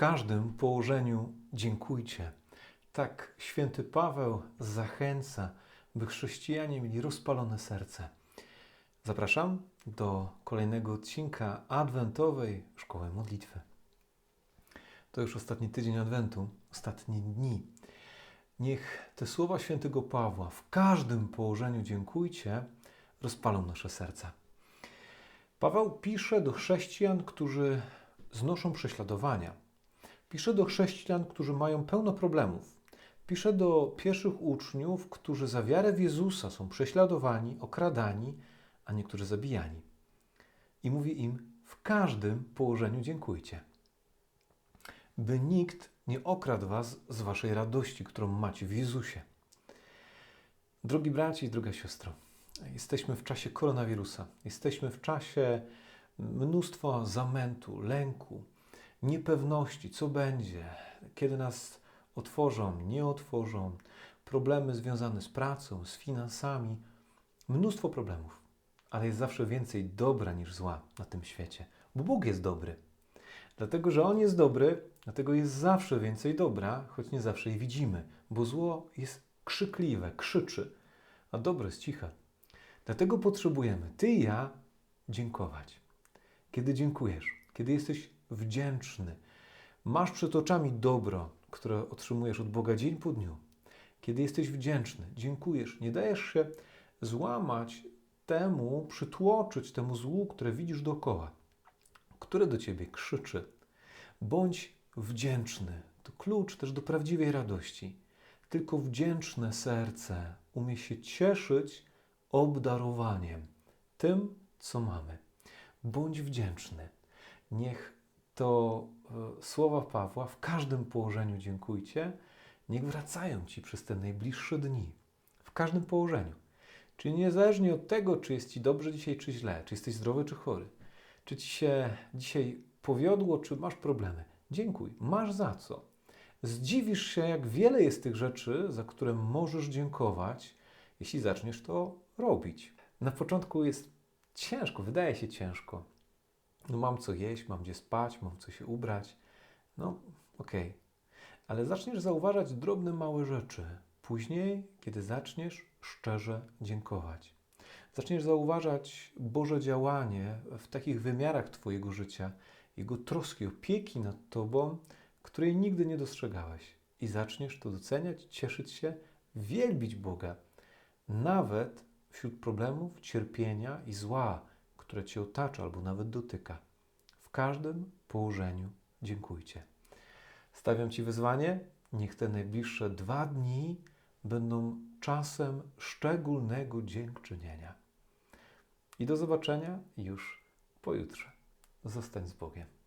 każdym położeniu dziękujcie. Tak święty Paweł zachęca, by chrześcijanie mieli rozpalone serce. Zapraszam do kolejnego odcinka adwentowej Szkoły Modlitwy. To już ostatni tydzień Adwentu, ostatnie dni. Niech te słowa świętego Pawła w każdym położeniu dziękujcie rozpalą nasze serca. Paweł pisze do chrześcijan, którzy znoszą prześladowania. Pisze do chrześcijan, którzy mają pełno problemów. Pisze do pierwszych uczniów, którzy za wiarę w Jezusa są prześladowani, okradani, a niektórzy zabijani. I mówi im: w każdym położeniu dziękujcie. By nikt nie okradł was z waszej radości, którą macie w Jezusie. Drogi braci i droga siostro, jesteśmy w czasie koronawirusa. Jesteśmy w czasie mnóstwa zamętu, lęku, niepewności, co będzie, kiedy nas otworzą, nie otworzą, problemy związane z pracą, z finansami, mnóstwo problemów. Ale jest zawsze więcej dobra niż zła na tym świecie, bo Bóg jest dobry. Dlatego, że On jest dobry, dlatego jest zawsze więcej dobra, choć nie zawsze je widzimy, bo zło jest krzykliwe, krzyczy, a dobro jest ciche. Dlatego potrzebujemy, Ty i ja, dziękować. Kiedy dziękujesz, kiedy jesteś wdzięczny, masz przed oczami dobro, które otrzymujesz od Boga dzień po dniu, kiedy jesteś wdzięczny, dziękujesz, nie dajesz się złamać temu, przytłoczyć temu złu, które widzisz dookoła, które do ciebie krzyczy. Bądź wdzięczny. To klucz też do prawdziwej radości. Tylko wdzięczne serce umie się cieszyć obdarowaniem, tym, co mamy. Bądź wdzięczny. Niech to e, słowa Pawła w każdym położeniu dziękujcie, niech wracają ci przez te najbliższe dni. W każdym położeniu. Czyli niezależnie od tego, czy jest ci dobrze dzisiaj, czy źle, czy jesteś zdrowy, czy chory, czy ci się dzisiaj powiodło, czy masz problemy. Dziękuj, masz za co. Zdziwisz się, jak wiele jest tych rzeczy, za które możesz dziękować, jeśli zaczniesz to robić. Na początku jest ciężko, wydaje się ciężko. No mam co jeść, mam gdzie spać, mam co się ubrać. No okej. Okay. Ale zaczniesz zauważać drobne, małe rzeczy. Później, kiedy zaczniesz szczerze dziękować. Zaczniesz zauważać Boże działanie w takich wymiarach Twojego życia, Jego troski, opieki nad Tobą, której nigdy nie dostrzegałeś. I zaczniesz to doceniać, cieszyć się, wielbić Boga, nawet wśród problemów, cierpienia i zła, które Cię otacza albo nawet dotyka. W każdym położeniu dziękujcie. Stawiam Ci wyzwanie, niech te najbliższe dwa dni będą czasem szczególnego dziękczynienia. I do zobaczenia już pojutrze. Zostań z Bogiem.